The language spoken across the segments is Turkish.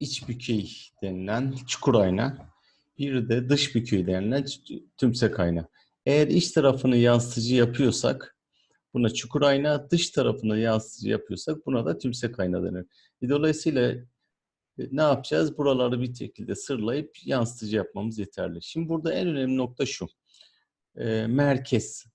iç bükey denilen çukur ayna, bir de dış bükey denilen tümsek ayna. Eğer iç tarafını yansıtıcı yapıyorsak buna çukur ayna, dış tarafını yansıtıcı yapıyorsak buna da tümsek ayna denir. E, Dolayısıyla e, ne yapacağız? Buraları bir şekilde sırlayıp yansıtıcı yapmamız yeterli. Şimdi burada en önemli nokta şu. E, merkez.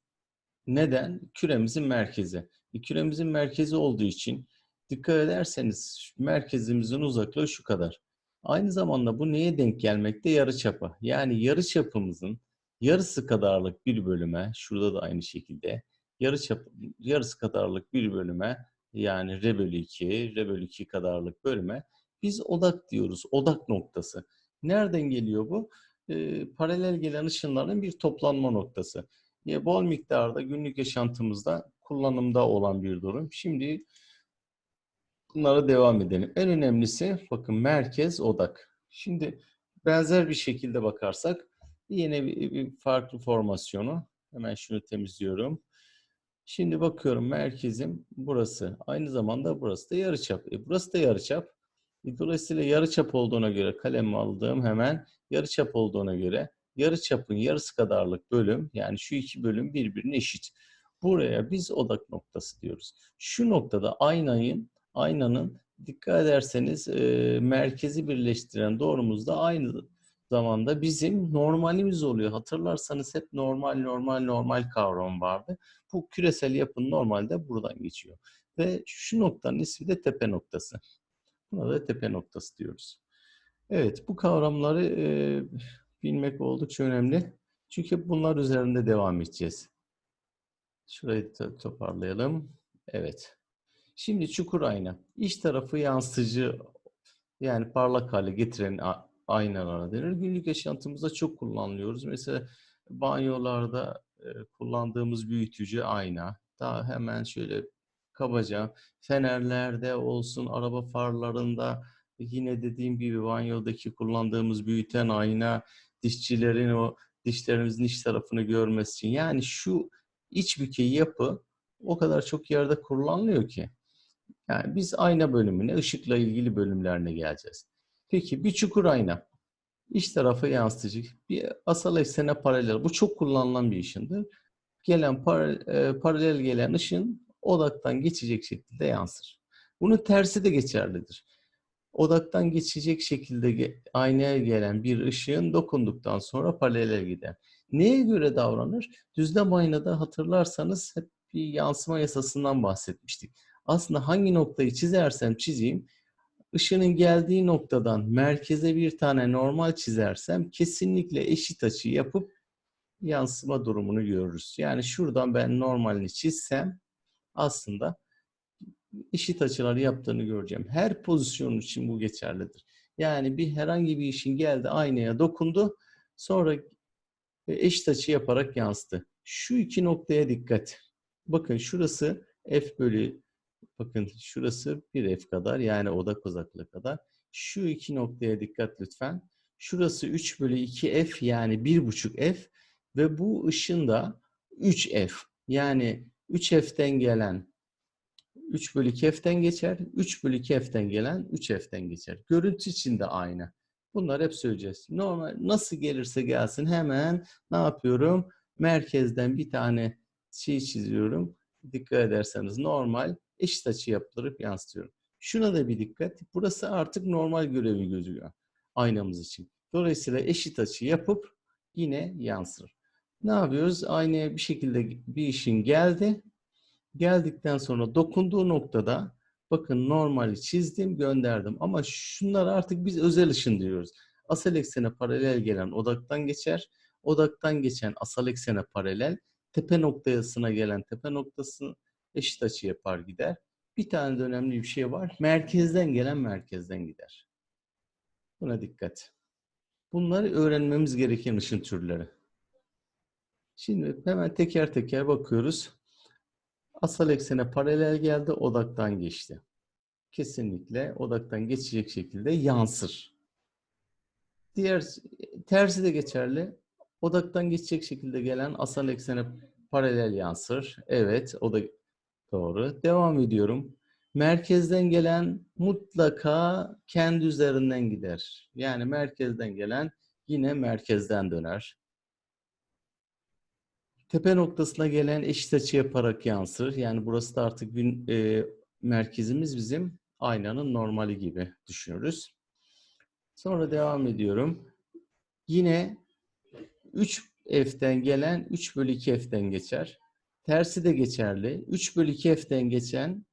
Neden? Küremizin merkezi. E, küremizin merkezi olduğu için dikkat ederseniz merkezimizin uzaklığı şu kadar. Aynı zamanda bu neye denk gelmekte? Yarıçapa. Yani yarıçapımızın yarısı kadarlık bir bölüme, şurada da aynı şekilde yarıçap, yarısı kadarlık bir bölüme yani R bölü 2, R bölü 2 kadarlık bölüme biz odak diyoruz. Odak noktası. Nereden geliyor bu? Ee, paralel gelen ışınların bir toplanma noktası. Ya, bol miktarda günlük yaşantımızda kullanımda olan bir durum. Şimdi bunlara devam edelim. En önemlisi bakın merkez odak. Şimdi benzer bir şekilde bakarsak yine bir, bir farklı formasyonu. Hemen şunu temizliyorum. Şimdi bakıyorum merkezim burası. Aynı zamanda burası da yarıçap. E burası da yarıçap. E dolayısıyla yarıçap olduğuna göre kalem aldığım hemen yarıçap olduğuna göre yarıçapın yarısı kadarlık bölüm yani şu iki bölüm birbirine eşit. Buraya biz odak noktası diyoruz. Şu noktada aynanın aynanın dikkat ederseniz e, merkezi birleştiren doğrumuz da aynı zamanda bizim normalimiz oluyor. Hatırlarsanız hep normal normal normal kavramı vardı. Bu küresel yapının normalde buradan geçiyor. Ve şu noktanın ismi de tepe noktası. Buna da tepe noktası diyoruz. Evet bu kavramları e, bilmek oldukça önemli. Çünkü bunlar üzerinde devam edeceğiz. Şurayı to- toparlayalım. Evet. Şimdi çukur ayna. İç tarafı yansıtıcı yani parlak hale getiren aynalara denir. Günlük yaşantımızda çok kullanılıyoruz. Mesela banyolarda e, kullandığımız büyütücü ayna. Daha hemen şöyle kabaca fenerlerde olsun, araba farlarında yine dediğim gibi banyodaki kullandığımız büyüten ayna, dişçilerin o dişlerimizin iç tarafını görmesi için. Yani şu iç bükey yapı o kadar çok yerde kullanılıyor ki. Yani biz ayna bölümüne, ışıkla ilgili bölümlerine geleceğiz. Peki bir çukur ayna. İç tarafı yansıtıcı. Bir asal eksene paralel. Bu çok kullanılan bir ışındır. Gelen paralel, paralel gelen ışın odaktan geçecek şekilde yansır. Bunun tersi de geçerlidir. Odaktan geçecek şekilde aynaya gelen bir ışığın dokunduktan sonra paralel gider. Neye göre davranır? Düzlem aynada hatırlarsanız hep bir yansıma yasasından bahsetmiştik. Aslında hangi noktayı çizersem çizeyim, ışının geldiği noktadan merkeze bir tane normal çizersem kesinlikle eşit açı yapıp yansıma durumunu görürüz. Yani şuradan ben normalini çizsem aslında eşit açılar yaptığını göreceğim. Her pozisyon için bu geçerlidir. Yani bir herhangi bir işin geldi aynaya dokundu sonra eşit açı yaparak yansıdı. Şu iki noktaya dikkat. Bakın şurası f bölü bakın şurası 1f kadar yani odak uzaklığı kadar. Şu iki noktaya dikkat lütfen. Şurası 3 bölü 2f yani 1,5 f ve bu ışın da 3f. Yani 3f'ten gelen 3 bölü 2 f'ten geçer. 3 bölü 2 f'ten gelen 3 f'ten geçer. Görüntü için de aynı. Bunlar hep söyleyeceğiz. Normal nasıl gelirse gelsin hemen ne yapıyorum? Merkezden bir tane şey çiziyorum. Dikkat ederseniz normal eşit açı yaptırıp yansıtıyorum. Şuna da bir dikkat. Burası artık normal görevi gözüyor aynamız için. Dolayısıyla eşit açı yapıp yine yansır. Ne yapıyoruz? Aynaya bir şekilde bir işin geldi. Geldikten sonra dokunduğu noktada bakın normali çizdim, gönderdim. Ama şunlar artık biz özel ışın diyoruz. Asal eksene paralel gelen odaktan geçer. Odaktan geçen asal eksene paralel. Tepe noktasına gelen tepe noktası eşit açı yapar gider. Bir tane de önemli bir şey var. Merkezden gelen merkezden gider. Buna dikkat. Bunları öğrenmemiz gereken ışın türleri. Şimdi hemen teker teker bakıyoruz. Asal eksene paralel geldi, odaktan geçti. Kesinlikle odaktan geçecek şekilde yansır. Diğer tersi de geçerli. Odaktan geçecek şekilde gelen asal eksene paralel yansır. Evet, o da doğru. Devam ediyorum. merkezden gelen mutlaka kendi üzerinden gider. Yani merkezden gelen yine merkezden döner. Tepe noktasına gelen eşit açı yaparak yansır. Yani burası da artık bir e, merkezimiz bizim aynanın normali gibi düşünürüz. Sonra devam ediyorum. Yine 3 f'ten gelen 3 bölü 2 f'ten geçer. Tersi de geçerli. 3 bölü 2 f'ten geçen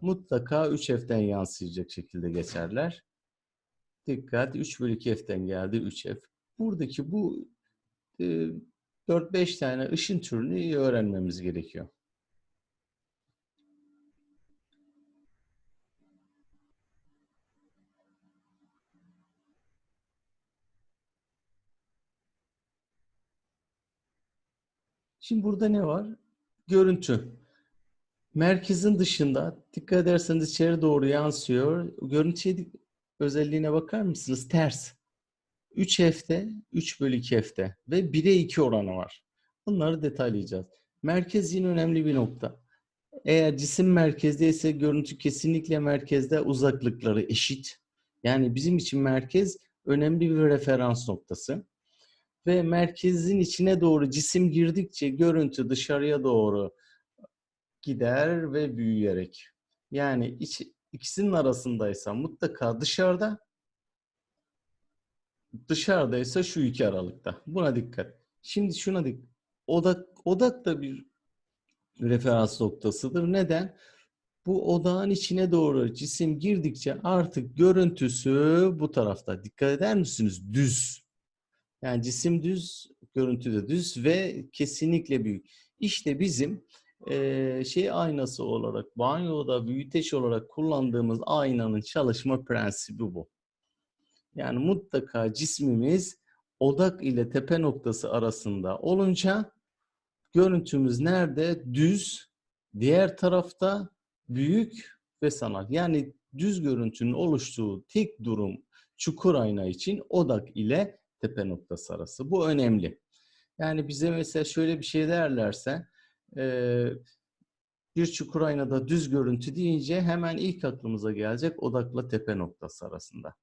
mutlaka 3 f'ten yansıyacak şekilde geçerler. Dikkat 3 bölü 2 f'ten geldi 3 f. Buradaki bu e, 4-5 tane ışın türünü iyi öğrenmemiz gerekiyor. Şimdi burada ne var? Görüntü. Merkezin dışında dikkat ederseniz içeri doğru yansıyor. Görüntüye özelliğine bakar mısınız? Ters. 3 F'de 3 bölü 2 F'de ve 1'e 2 oranı var. Bunları detaylayacağız. Merkez yine önemli bir nokta. Eğer cisim merkezdeyse görüntü kesinlikle merkezde uzaklıkları eşit. Yani bizim için merkez önemli bir referans noktası. Ve merkezin içine doğru cisim girdikçe görüntü dışarıya doğru gider ve büyüyerek. Yani iç, ikisinin arasındaysa mutlaka dışarıda, dışarıdaysa şu iki aralıkta. Buna dikkat. Şimdi şuna dikkat. Odak, odak da bir referans noktasıdır. Neden? Bu odağın içine doğru cisim girdikçe artık görüntüsü bu tarafta. Dikkat eder misiniz? Düz. Yani cisim düz, görüntü de düz ve kesinlikle büyük. İşte bizim e, şey aynası olarak, banyoda büyüteç olarak kullandığımız aynanın çalışma prensibi bu. Yani mutlaka cismimiz odak ile tepe noktası arasında olunca görüntümüz nerede? Düz, diğer tarafta büyük ve sanal. Yani düz görüntünün oluştuğu tek durum çukur ayna için odak ile tepe noktası arası. Bu önemli. Yani bize mesela şöyle bir şey derlerse bir çukur aynada düz görüntü deyince hemen ilk aklımıza gelecek odakla tepe noktası arasında.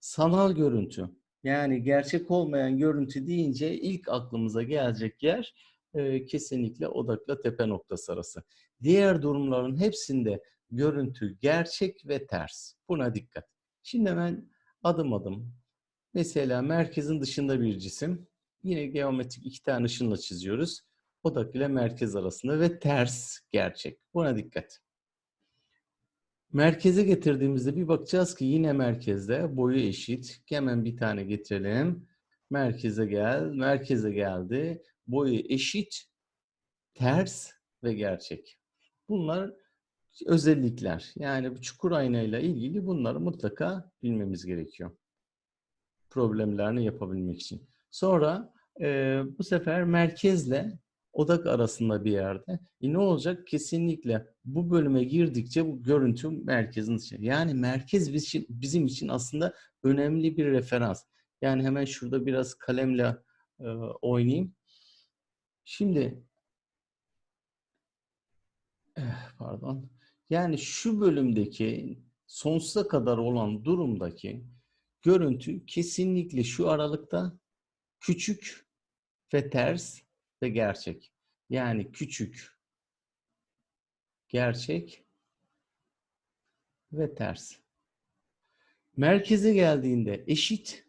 Sanal görüntü yani gerçek olmayan görüntü deyince ilk aklımıza gelecek yer e, kesinlikle odakla tepe noktası arası. Diğer durumların hepsinde görüntü gerçek ve ters. Buna dikkat. Şimdi hemen adım adım mesela merkezin dışında bir cisim yine geometrik iki tane ışınla çiziyoruz. Odak ile merkez arasında ve ters gerçek. Buna dikkat. Merkeze getirdiğimizde bir bakacağız ki yine merkezde boyu eşit. Hemen bir tane getirelim. Merkeze gel. Merkeze geldi. Boyu eşit, ters ve gerçek. Bunlar özellikler. Yani bu çukur aynayla ilgili bunları mutlaka bilmemiz gerekiyor. Problemlerini yapabilmek için. Sonra e, bu sefer merkezle odak arasında bir yerde. E ne olacak? Kesinlikle bu bölüme girdikçe bu görüntü merkezin içinde. Yani merkez bizim için aslında önemli bir referans. Yani hemen şurada biraz kalemle e, oynayayım. Şimdi eh, pardon. Yani şu bölümdeki sonsuza kadar olan durumdaki görüntü kesinlikle şu aralıkta küçük ve ters ve gerçek. Yani küçük, gerçek ve ters. Merkeze geldiğinde eşit.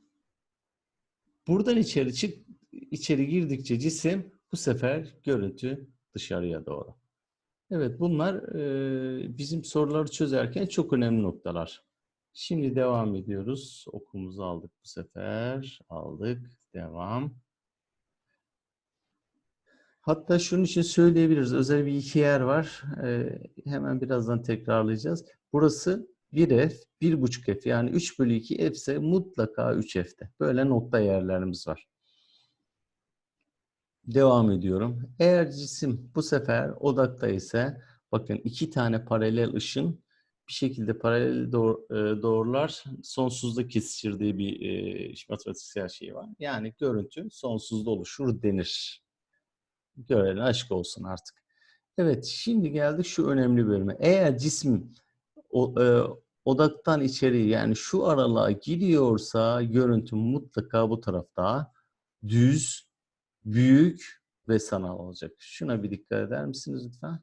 Buradan içeri çık, içeri girdikçe cisim bu sefer görüntü dışarıya doğru. Evet bunlar e, bizim soruları çözerken çok önemli noktalar. Şimdi devam ediyoruz. Okumuzu aldık bu sefer. Aldık. Devam. Hatta şunun için söyleyebiliriz. Özel bir iki yer var. Ee, hemen birazdan tekrarlayacağız. Burası 1F, 1.5F yani 3 bölü 2 F ise mutlaka 3F'te. Böyle nokta yerlerimiz var. Devam ediyorum. Eğer cisim bu sefer odakta ise bakın iki tane paralel ışın bir şekilde paralel doğ e, doğrular sonsuzda kesiştirdiği bir e, matematiksel şey var. Yani görüntü sonsuzda oluşur denir. Görene aşk olsun artık. Evet şimdi geldik şu önemli bölüme. Eğer cismin o, e, odaktan içeri yani şu aralığa giriyorsa görüntü mutlaka bu tarafta düz, büyük ve sanal olacak. Şuna bir dikkat eder misiniz lütfen?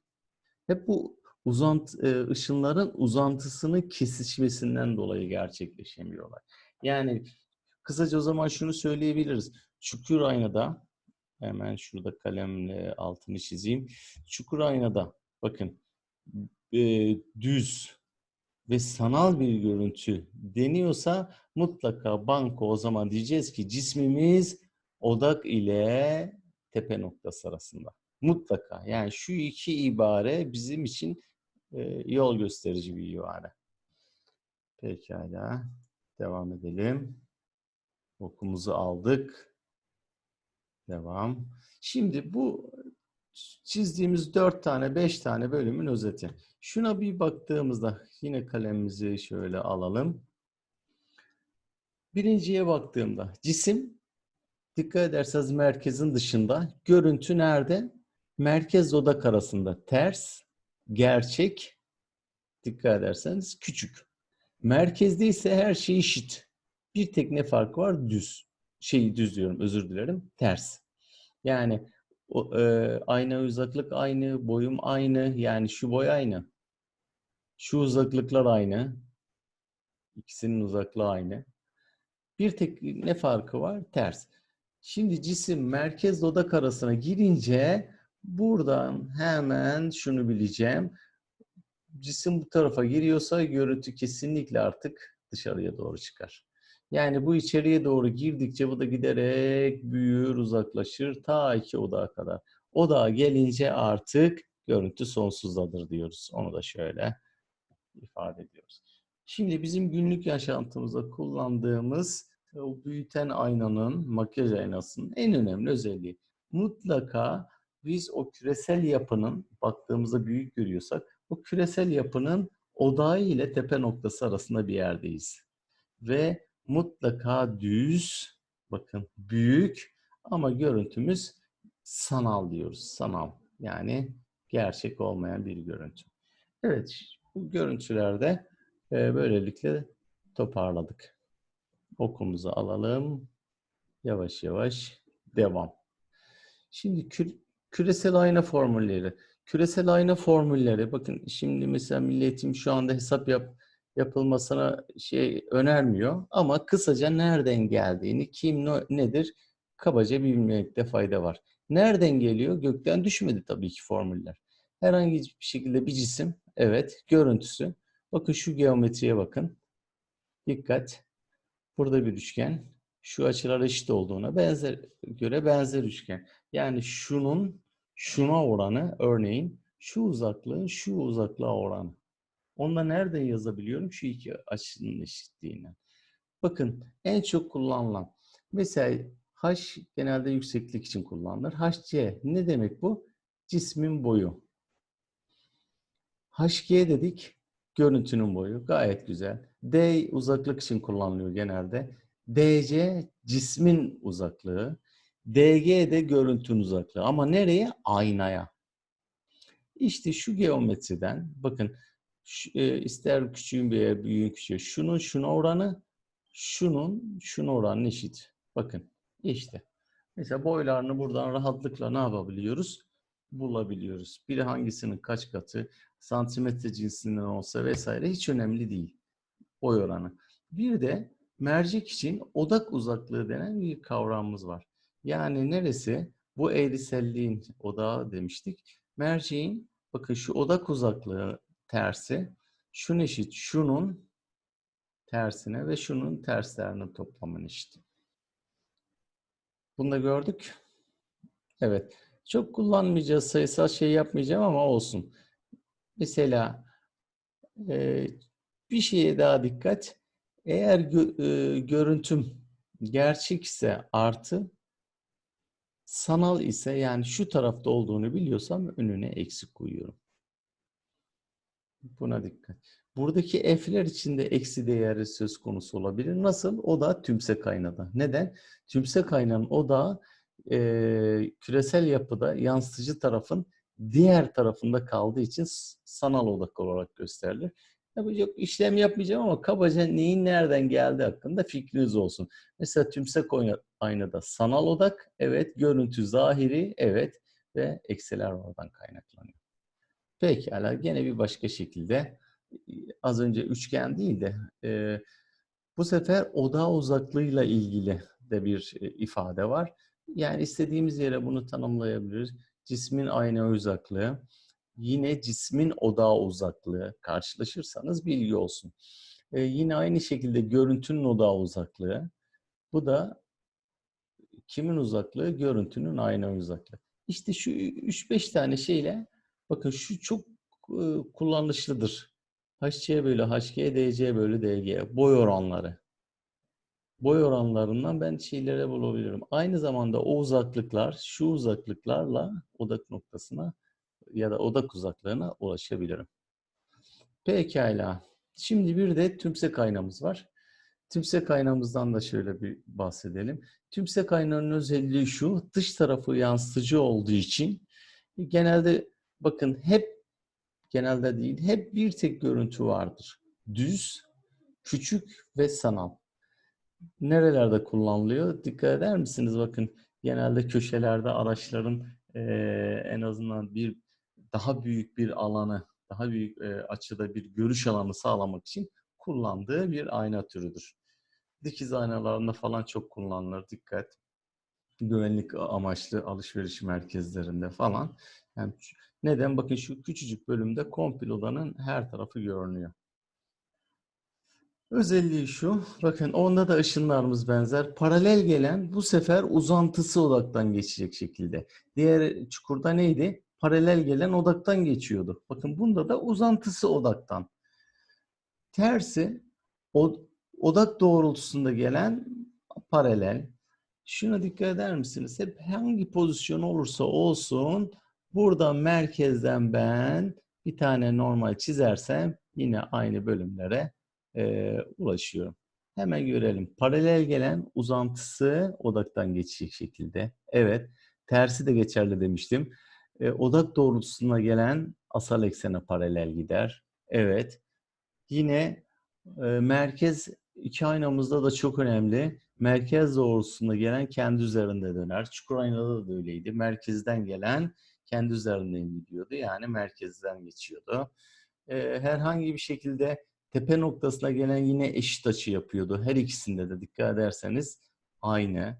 Hep bu uzant e, ışınların uzantısının kesişmesinden dolayı gerçekleşemiyorlar. Yani kısaca o zaman şunu söyleyebiliriz. Çukur aynada hemen şurada kalemle altını çizeyim. Çukur aynada bakın e, düz ve sanal bir görüntü deniyorsa mutlaka banko o zaman diyeceğiz ki cismimiz odak ile tepe noktası arasında. Mutlaka. Yani şu iki ibare bizim için yol gösterici bir ibare. Pekala. Devam edelim. Okumuzu aldık. Devam. Şimdi bu çizdiğimiz dört tane, beş tane bölümün özeti. Şuna bir baktığımızda yine kalemimizi şöyle alalım. Birinciye baktığımda cisim dikkat ederseniz merkezin dışında. Görüntü nerede? Merkez odak arasında ters, gerçek, dikkat ederseniz küçük. Merkezde ise her şey eşit. Bir tek ne farkı var? Düz. Şeyi düz diyorum özür dilerim. Ters. Yani o, e, ayna uzaklık aynı, boyum aynı. Yani şu boy aynı. Şu uzaklıklar aynı. İkisinin uzaklığı aynı. Bir tek ne farkı var? Ters. Şimdi cisim merkez odak arasına girince buradan hemen şunu bileceğim. Cisim bu tarafa giriyorsa görüntü kesinlikle artık dışarıya doğru çıkar. Yani bu içeriye doğru girdikçe bu da giderek büyür, uzaklaşır ta iki odağa kadar. Odağa gelince artık görüntü sonsuzdadır diyoruz. Onu da şöyle ifade ediyoruz. Şimdi bizim günlük yaşantımızda kullandığımız o büyüten aynanın, makyaj aynasının en önemli özelliği. Mutlaka biz o küresel yapının, baktığımızda büyük görüyorsak, o küresel yapının odağı ile tepe noktası arasında bir yerdeyiz. Ve mutlaka düz, bakın büyük ama görüntümüz sanal diyoruz. Sanal yani gerçek olmayan bir görüntü. Evet bu görüntülerde e, böylelikle toparladık. Okumuzu alalım. Yavaş yavaş devam. Şimdi kü küresel ayna formülleri. Küresel ayna formülleri bakın şimdi mesela milletim şu anda hesap yap yapılmasına şey önermiyor ama kısaca nereden geldiğini, kim no, nedir kabaca bilmekte fayda var. Nereden geliyor? Gökten düşmedi tabii ki formüller. Herhangi bir şekilde bir cisim, evet, görüntüsü. Bakın şu geometriye bakın. Dikkat. Burada bir üçgen. Şu açılar eşit olduğuna benzer göre benzer üçgen. Yani şunun şuna oranı örneğin şu uzaklığın şu uzaklığa oranı. Onu da nereden yazabiliyorum? Şu iki açının eşitliğinden. Bakın en çok kullanılan mesela H genelde yükseklik için kullanılır. HC ne demek bu? Cismin boyu. HG dedik görüntünün boyu. Gayet güzel. D uzaklık için kullanılıyor genelde. DC cismin uzaklığı. DG de görüntünün uzaklığı. Ama nereye? Aynaya. İşte şu geometriden bakın e, ister küçüğün yer, büyüğün küçüğü. Şunun şuna oranı, şunun şuna oranı eşit. Bakın işte. Mesela boylarını buradan rahatlıkla ne yapabiliyoruz? Bulabiliyoruz. Biri hangisinin kaç katı, santimetre cinsinden olsa vesaire hiç önemli değil. Boy oranı. Bir de mercek için odak uzaklığı denen bir kavramımız var. Yani neresi? Bu eğriselliğin odağı demiştik. Merceğin bakın şu odak uzaklığı tersi şunun eşit şunun tersine ve şunun terslerinin toplamının eşit. Bunu da gördük. Evet. Çok kullanmayacağız sayısal şey yapmayacağım ama olsun. Mesela bir şeye daha dikkat. Eğer gö e, görüntüm gerçek ise artı sanal ise yani şu tarafta olduğunu biliyorsam önüne eksik koyuyorum. Buna dikkat. Buradaki f'ler içinde eksi değeri söz konusu olabilir. Nasıl? O da tümsek aynada. Neden? Tümsek aynanın odağı e, küresel yapıda yansıtıcı tarafın diğer tarafında kaldığı için sanal odak olarak gösterilir. Yok işlem yapmayacağım ama kabaca neyin nereden geldiği hakkında fikriniz olsun. Mesela tümsek aynada sanal odak, evet. Görüntü zahiri, evet. Ve eksiler oradan kaynaklanıyor. Pekala gene bir başka şekilde az önce üçgen değil de e, bu sefer oda uzaklığıyla ilgili de bir e, ifade var. Yani istediğimiz yere bunu tanımlayabiliriz. Cismin ayna uzaklığı, yine cismin odağı uzaklığı karşılaşırsanız bilgi olsun. E, yine aynı şekilde görüntünün odağı uzaklığı. Bu da kimin uzaklığı? Görüntünün ayna uzaklığı. İşte şu 3-5 tane şeyle bakın şu çok e, kullanışlıdır. HC bölü HG, DC bölü DG. Boy oranları. Boy oranlarından ben şeylere bulabilirim. Aynı zamanda o uzaklıklar, şu uzaklıklarla odak noktasına ya da odak uzaklığına ulaşabilirim. Pekala. Şimdi bir de tümsek aynamız var. Tümsek aynamızdan da şöyle bir bahsedelim. Tümsek aynanın özelliği şu, dış tarafı yansıtıcı olduğu için genelde bakın hep genelde değil, hep bir tek görüntü vardır. Düz, küçük ve sanal. Nerelerde kullanılıyor? Dikkat eder misiniz? Bakın genelde köşelerde araçların eee, en azından bir daha büyük bir alanı, daha büyük eee, açıda bir görüş alanı sağlamak için kullandığı bir ayna türüdür. Dikiz aynalarında falan çok kullanılır. Dikkat. Güvenlik amaçlı alışveriş merkezlerinde falan. Yani neden? Bakın şu küçücük bölümde komple odanın her tarafı görünüyor. Özelliği şu, bakın onda da ışınlarımız benzer. Paralel gelen bu sefer uzantısı odaktan geçecek şekilde. Diğer çukurda neydi? Paralel gelen odaktan geçiyordu. Bakın bunda da uzantısı odaktan. Tersi odak doğrultusunda gelen paralel. Şuna dikkat eder misiniz? Hep hangi pozisyon olursa olsun burada merkezden ben bir tane normal çizersem yine aynı bölümlere e, ulaşıyorum. Hemen görelim. Paralel gelen uzantısı odaktan geçecek şekilde. Evet. Tersi de geçerli demiştim. E, odak doğrultusuna gelen asal eksene paralel gider. Evet. Yine e, merkez iki aynamızda da çok önemli. Merkez doğrultusunda gelen kendi üzerinde döner. Çukur aynada da öyleydi. Merkezden gelen kendi üzerinden gidiyordu. Yani merkezden geçiyordu. E, herhangi bir şekilde tepe noktasına gelen yine eşit açı yapıyordu. Her ikisinde de dikkat ederseniz aynı.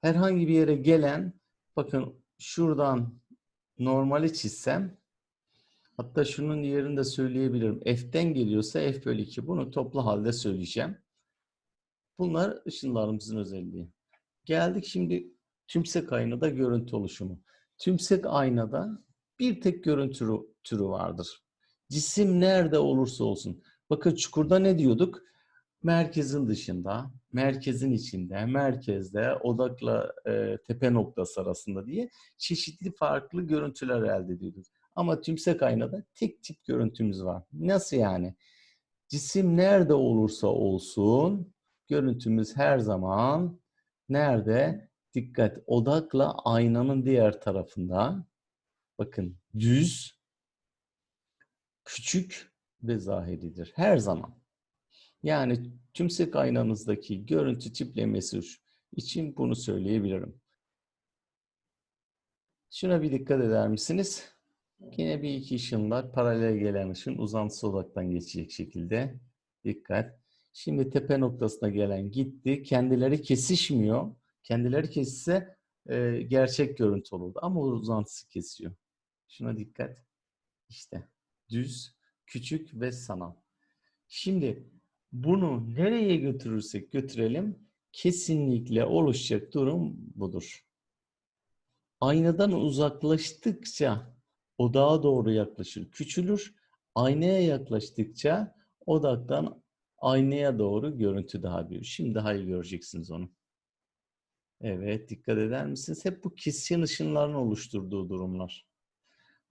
Herhangi bir yere gelen, bakın şuradan normali çizsem, hatta şunun yerini de söyleyebilirim. F'den geliyorsa F bölü 2. Bunu toplu halde söyleyeceğim. Bunlar ışınlarımızın özelliği. Geldik şimdi tümsek aynada görüntü oluşumu. Tümsek aynada bir tek görüntü türü vardır. Cisim nerede olursa olsun. Bakın çukurda ne diyorduk? Merkezin dışında, merkezin içinde, merkezde, odakla e, tepe noktası arasında diye çeşitli farklı görüntüler elde ediyoruz. Ama tümsek aynada tek tip görüntümüz var. Nasıl yani? Cisim nerede olursa olsun görüntümüz her zaman nerede? Dikkat odakla aynanın diğer tarafında. Bakın düz, küçük ve zahiridir. Her zaman. Yani tümsek aynanızdaki görüntü tiplemesi için bunu söyleyebilirim. Şuna bir dikkat eder misiniz? Yine bir iki ışın var. Paralel gelen ışın uzantısı odaktan geçecek şekilde. Dikkat. Şimdi tepe noktasına gelen gitti. Kendileri kesişmiyor. Kendileri kesişse e, gerçek görüntü olurdu. Ama uzantısı kesiyor. Şuna dikkat. İşte düz, küçük ve sanal. Şimdi bunu nereye götürürsek götürelim kesinlikle oluşacak durum budur. Aynadan uzaklaştıkça odağa doğru yaklaşır, küçülür. Aynaya yaklaştıkça odaktan aynaya doğru görüntü daha büyür. Şimdi iyi göreceksiniz onu. Evet, dikkat eder misiniz? Hep bu keskin ışınların oluşturduğu durumlar.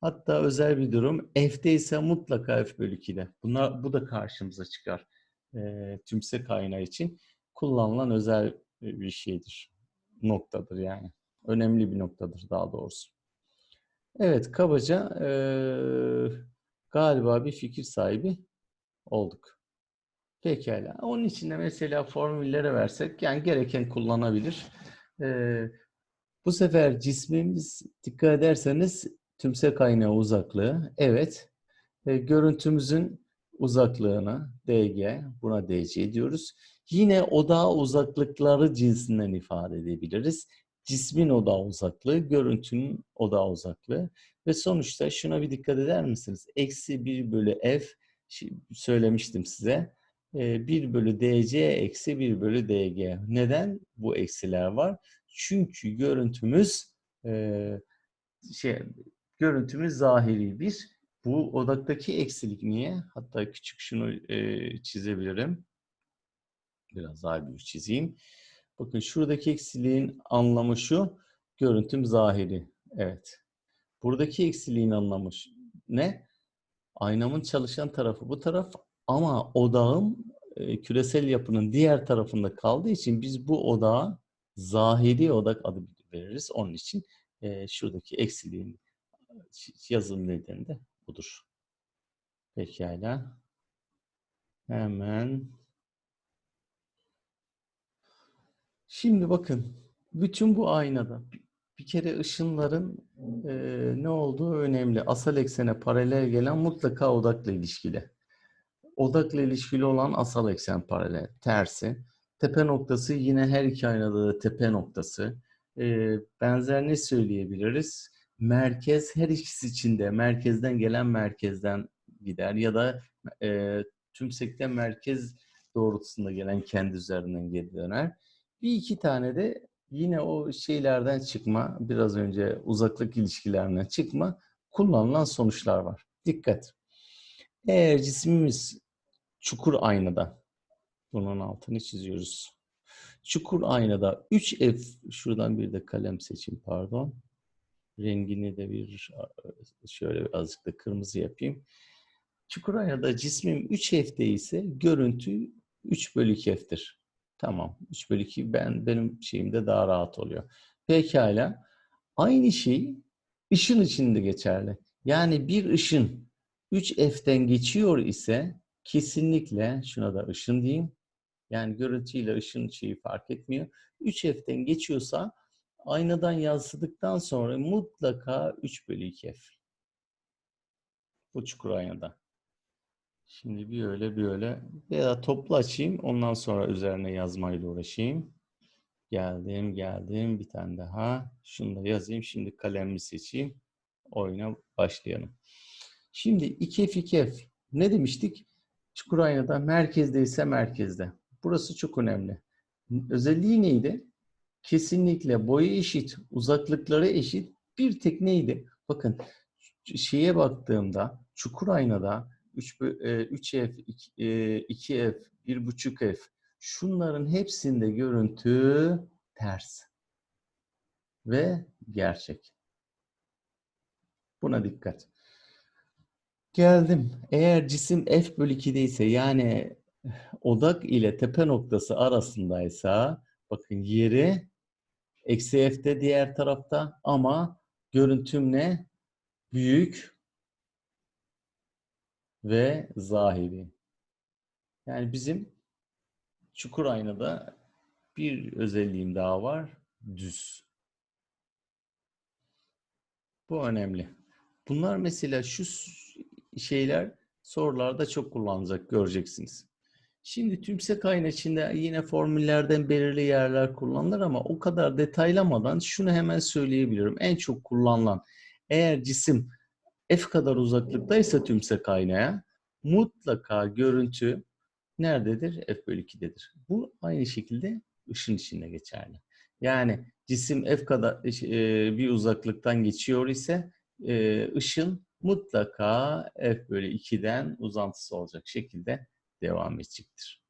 Hatta özel bir durum F'de ise mutlaka F bölü 2'de. Bunlar, bu da karşımıza çıkar. E, tümsek ayna için kullanılan özel bir şeydir. Noktadır yani. Önemli bir noktadır daha doğrusu. Evet, kabaca e, galiba bir fikir sahibi olduk. Pekala. Onun için de mesela formüllere versek yani gereken kullanabilir. Ee, bu sefer cismimiz dikkat ederseniz tümsek kaynağı uzaklığı. Evet. E, görüntümüzün uzaklığını dg, buna dc diyoruz. Yine oda uzaklıkları cinsinden ifade edebiliriz. Cismin oda uzaklığı, görüntünün oda uzaklığı. Ve sonuçta şuna bir dikkat eder misiniz? Eksi 1 bölü f, söylemiştim size. 1 bölü dc eksi 1 bölü dg. Neden bu eksiler var? Çünkü görüntümüz e, şey görüntümüz zahiri bir. Bu odaktaki eksilik niye? Hatta küçük şunu e, çizebilirim. Biraz daha büyük çizeyim. Bakın şuradaki eksiliğin anlamı şu. Görüntüm zahiri. Evet. Buradaki eksiliğin anlamı ne? Aynamın çalışan tarafı bu taraf ama odağım e, küresel yapının diğer tarafında kaldığı için biz bu odağa zahiri odak adı veririz. Onun için e, şuradaki eksiliğin yazılım nedeni de budur. Pekala. Hemen. Şimdi bakın. Bütün bu aynada bir kere ışınların e, ne olduğu önemli. Asal eksene paralel gelen mutlaka odakla ilişkili. Odakla ilişkili olan asal eksen paralel. Tersi. Tepe noktası yine her iki aynada da tepe noktası. E, benzer ne söyleyebiliriz? Merkez her ikisi içinde merkezden gelen merkezden gider ya da e, tümsekten merkez doğrultusunda gelen kendi üzerinden geri döner. Bir iki tane de yine o şeylerden çıkma, biraz önce uzaklık ilişkilerinden çıkma kullanılan sonuçlar var. Dikkat. Eğer cismimiz çukur aynada, bunun altını çiziyoruz. Çukur aynada 3F, şuradan bir de kalem seçeyim pardon. Rengini de bir şöyle birazcık da kırmızı yapayım. Çukur aynada cismim 3F'de ise görüntü 3 bölü 2F'tir. Tamam. 3 bölü 2 ben, benim şeyimde daha rahat oluyor. Pekala. Aynı şey ışın için de geçerli. Yani bir ışın 3F'den geçiyor ise kesinlikle şuna da ışın diyeyim. Yani görüntüyle ışın şeyi fark etmiyor. 3F'den geçiyorsa aynadan yansıdıktan sonra mutlaka 3 bölü 2F. Bu çukur aynada. Şimdi bir öyle bir öyle veya toplu açayım ondan sonra üzerine yazmayla uğraşayım. Geldim geldim bir tane daha. Şunu da yazayım. Şimdi kalemimi seçeyim. Oyuna başlayalım. Şimdi 2F 2F ne demiştik? Çukur aynada merkezde ise merkezde. Burası çok önemli. Özelliği neydi? Kesinlikle boyu eşit, uzaklıkları eşit. Bir tek neydi? Bakın şeye baktığımda çukur aynada 3, 3F, 2F, 1.5F şunların hepsinde görüntü ters ve gerçek. Buna dikkat. Geldim. Eğer cisim F bölü 2'de ise yani odak ile tepe noktası arasındaysa bakın yeri eksi F'de diğer tarafta ama görüntüm ne? Büyük ve zahiri. Yani bizim çukur aynada bir özelliğim daha var. Düz. Bu önemli. Bunlar mesela şu şeyler sorularda çok kullanılacak göreceksiniz. Şimdi tümsek ayna içinde yine formüllerden belirli yerler kullanılır ama o kadar detaylamadan şunu hemen söyleyebilirim. En çok kullanılan eğer cisim f kadar uzaklıktaysa tümsek aynaya mutlaka görüntü nerededir? f bölü 2'dedir. Bu aynı şekilde ışın içinde geçerli. Yani cisim f kadar e, bir uzaklıktan geçiyor ise e, ışın mutlaka f bölü 2'den uzantısı olacak şekilde devam edecektir.